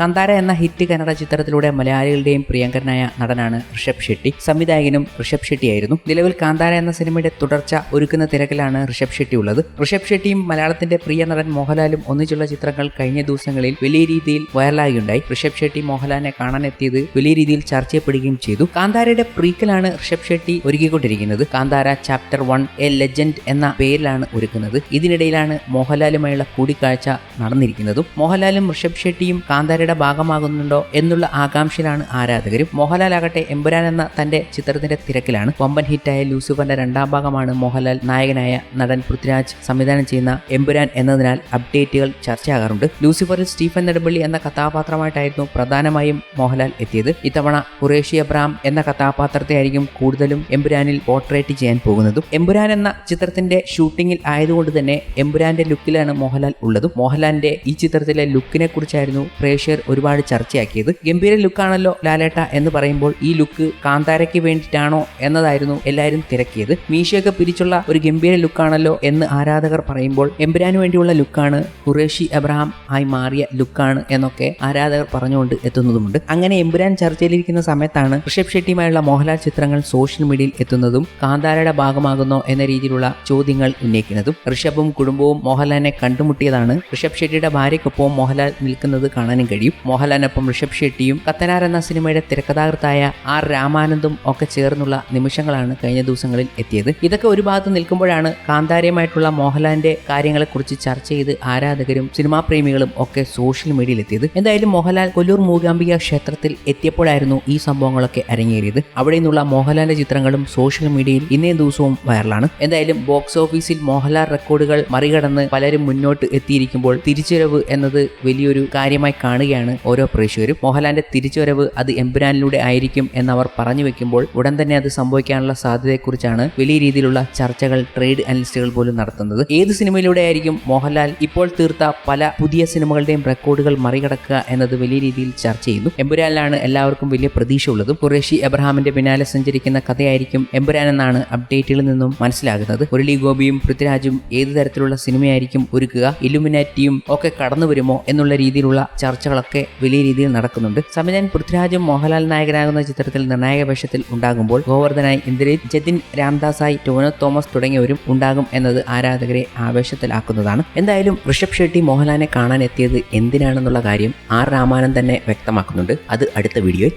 കാന്താര എന്ന ഹിറ്റ് കന്നഡ ചിത്രത്തിലൂടെ മലയാളികളുടെയും പ്രിയങ്കരനായ നടനാണ് ഋഷഭ് ഷെട്ടി. സംവിധായകനും ഋഷഭ് ഷെട്ടിയായിരുന്നു. നിലവിൽ കാന്താര എന്ന സിനിമയുടെ തുടർച്ച ഒരുക്കുന്ന തിരക്കിലാണ് ഋഷഭ് ഷെട്ടി ഉള്ളത്. ഋഷഭ് ഷെട്ടിയും മലയാളത്തിന്റെ പ്രിയ നടൻ മോഹൻലാലും ഒന്നിച്ചുള്ള ചിത്രങ്ങൾ കഴിഞ്ഞ ദിവസങ്ങളിൽ വലിയ രീതിയിൽ വൈറലാകുകയുണ്ടായി ഋഷഭ് ഷെട്ടി മോഹൻലാലിനെ കാണാൻ എത്തിയത് വലിയ രീതിയിൽ ചർച്ച ചെയ്യപ്പെടുകയും ചെയ്തു. കാന്താരയുടെ പ്രീക്കലാണ് Rishab Shetty ഒരുക്കിക്കൊണ്ടിരിക്കുന്നത്. Kantara chapter one a legend എന്ന പേരിലാണ് ഒരുക്കുന്നത്. ഇതിനിടയിലാണ് മോഹൻലാലുമായുള്ള കൂടിക്കാഴ്ച നടന്നിരിക്കുന്നതും. മോഹൻലാലും ഋഷഭ് ഷെട്ടിയും കാന്താരയുടെ ഭാഗമാകുന്നുണ്ടോ എന്നുള്ള ആകാംക്ഷയിലാണ് ആരാധകരും. മോഹൻലാൽ ആകട്ടെ എമ്പുരാൻ എന്ന തന്റെ ചിത്രത്തിന്റെ തിരക്കിലാണ്. വമ്പൻ ഹിറ്റായ ലൂസിഫറിന്റെ രണ്ടാം ഭാഗമാണ് മോഹൻലാൽ നായകനായ നടൻ പൃഥ്വിരാജ് സംവിധാനം ചെയ്യുന്ന എമ്പുരാൻ എന്നതിനാൽ അപ്ഡേറ്റുകൾ ചർച്ചയാകാറുണ്ട്. ലൂസിഫറിൽ സ്റ്റീഫൻ നെടുമ്പള്ളി എന്ന കഥാപാത്രമായിട്ടായിരുന്നു പ്രധാനമായും മോഹൻലാൽ എത്തിയത്. ഇത്തവണ കുറേഷി അബ്രാം എന്ന കഥാപാത്രത്തെ ആയിരിക്കും കൂടുതലും എമ്പുരാനിൽ പോർട്രേറ്റ് ചെയ്യാൻ പോകുന്നതും. എമ്പുരാൻ എന്ന ചിത്രത്തിന്റെ ഷൂട്ടിംഗിൽ ആയതുകൊണ്ട് തന്നെ എമ്പുരാന്റെ ലുക്കിലാണ് മോഹൻലാൽ ഉള്ളതും. മോഹൻലാലിന്റെ ഈ ചിത്രത്തിലെ ലുക്കിനെ കുറിച്ചായിരുന്നു പ്രേക്ഷകർ ഒരുപാട് ചർച്ചയാക്കിയത്. ഗംഭീര ലുക്കാണല്ലോ ലാലേട്ട എന്ന് പറയുമ്പോൾ ഈ ലുക്ക് കാന്താരയ്ക്ക് വേണ്ടിയിട്ടാണോ എന്നതായിരുന്നു എല്ലാവരും തിരക്കിയത്. മീശയൊക്കെ പിരിച്ചുള്ള ഒരു ഗംഭീര ലുക്കാണല്ലോ എന്ന് ആരാധകർ പറയുമ്പോൾ എമ്പുരാന് വേണ്ടിയുള്ള ലുക്കാണ് ഖുറേഷി അബ്രഹാം ആയി മാറിയ ലുക്കാണ് എന്നൊക്കെ ആരാധകർ പറഞ്ഞുകൊണ്ട് എത്തുന്നതുമുണ്ട്. അങ്ങനെ എമ്പുരാൻ ചർച്ചയിലിരിക്കുന്ന സമയത്താണ് ഋഷഭ് ഷെട്ടിയുമായുള്ള മോഹൻലാൽ ചിത്രങ്ങൾ സോഷ്യൽ മീഡിയയിൽ എത്തുന്നതും കാന്താരയുടെ ഭാഗമാകുന്നോ എന്ന രീതിയിലുള്ള ചോദ്യങ്ങൾ ഉന്നയിക്കുന്നതും ഋഷഭും കുടുംബവും മോഹൻലാലിനെ കണ്ടുമുട്ടിയതാണ്. ഋഷഭ് ഷെട്ടിയുടെ ഭാര്യയ്ക്കൊപ്പം മോഹൻലാൽ നിൽക്കുന്നത് കാണാനും കഴിയും. മോഹൻലാലിനൊപ്പം ഋഷഭ് ഷെട്ടിയും കത്തനാർ എന്ന സിനിമയുടെ തിരക്കഥാകൃത്തായ ആർ രാമാനന്ദും ഒക്കെ ചേർന്നുള്ള നിമിഷങ്ങളാണ് കഴിഞ്ഞ ദിവസങ്ങളിൽ എത്തിയത്. ഇതൊക്കെ ഒരു ഭാഗത്ത് നിൽക്കുമ്പോഴാണ് കാന്താരയുമായിട്ടുള്ള മോഹൻലാലിന്റെ കാര്യങ്ങളെക്കുറിച്ച് ചർച്ച ചെയ്ത് ആരാധകരും സിനിമാ പ്രേമികളും ഒക്കെ സോഷ്യൽ മീഡിയയിൽ എത്തിയത്. എന്തായാലും മോഹൻലാൽ കൊല്ലൂർ മൂകാംബിക ക്ഷേത്രത്തിൽ എത്തിയപ്പോഴായിരുന്നു ഈ സംഭവങ്ങളൊക്കെ അരങ്ങേറിയത്. അവിടെ നിന്നുള്ള മോഹൻലാലിന്റെ ചിത്രങ്ങളും സോഷ്യൽ മീഡിയയിൽ ഇന്നേ ദിവസവും വൈറലാണ്. എന്തായാലും ബോക്സ് ഓഫീസിൽ മോഹൻലാൽ റെക്കോർഡുകൾ മറികടന്ന് പലരും മുന്നോട്ട് എത്തിയിരിക്കുമ്പോൾ തിരിച്ചുവരവ് എന്നത് വലിയൊരു കാര്യമായി കാണുകയാണ് ഓരോ പ്രേക്ഷകരും. മോഹൻലാലിന്റെ തിരിച്ചുവരവ് അത് എമ്പുരാനിലൂടെ ആയിരിക്കും എന്നവർ പറഞ്ഞു വെക്കുമ്പോൾ ഉടൻ തന്നെ അത് സംഭവിക്കാനുള്ള സാധ്യതയെക്കുറിച്ചാണ് വലിയ രീതിയിലുള്ള ചർച്ചകൾ ട്രേഡ് അനലിസ്റ്റുകൾ പോലും നടത്തുന്നത്. ഏത് സിനിമയിലൂടെ ആയിരിക്കും മോഹൻലാൽ ഇപ്പോൾ തീർത്ത പല പുതിയ സിനിമകളുടെയും റെക്കോർഡുകൾ മറികടക്കുക എന്നത് വലിയ രീതിയിൽ ചർച്ച ചെയ്യുന്നു. എമ്പുരാനിലാണ് എല്ലാവർക്കും വലിയ പ്രതീക്ഷ ഉള്ളതും. കുറേഷി എബ്രഹാമിന്റെ പിന്നാലെ സഞ്ചരിക്കുന്ന കഥയായിരിക്കും എമ്പുരാൻ എന്നാണ് അപ്ഡേറ്റുകളിൽ നിന്നും മനസ്സിലാകുന്നത്. മുരളി ഗോപിയും പൃഥ്വിരാജും ഏത് തരത്തിലുള്ള സിനിമയായിരിക്കും ഒരുക്കുക ഇലുമിനാറ്റിയും ഒക്കെ കടന്നു വരുമോ എന്നുള്ള രീതിയിലുള്ള ചർച്ചകളൊക്കെ വലിയ രീതിയിൽ നടക്കുന്നുണ്ട്. സംവിധാൻ പൃഥ്വിരാജും മോഹൻലാൽ നായകനാകുന്ന ചിത്രത്തിൽ നിർണായക വേഷത്തിൽ ഉണ്ടാകുമ്പോൾ ഗോവർദ്ധനായി ഇന്ദ്രജിത് ജതിൻ രാംദാസായി ടോനോ തോമസ് തുടങ്ങിയവരും ഉണ്ടാകും എന്നത് ആരാധകരെ ആവേശത്തിലാക്കുന്നതാണ്. എന്തായാലും ഋഷഭ് ഷെട്ടി മോഹൻലാലിനെ കാണാൻ എത്തിയത് എന്തിനാണെന്നുള്ള കാര്യം ആർ രാമാനന്ദ് തന്നെ വ്യക്തമാക്കുന്നുണ്ട്. അത് അടുത്ത വീഡിയോയിൽ.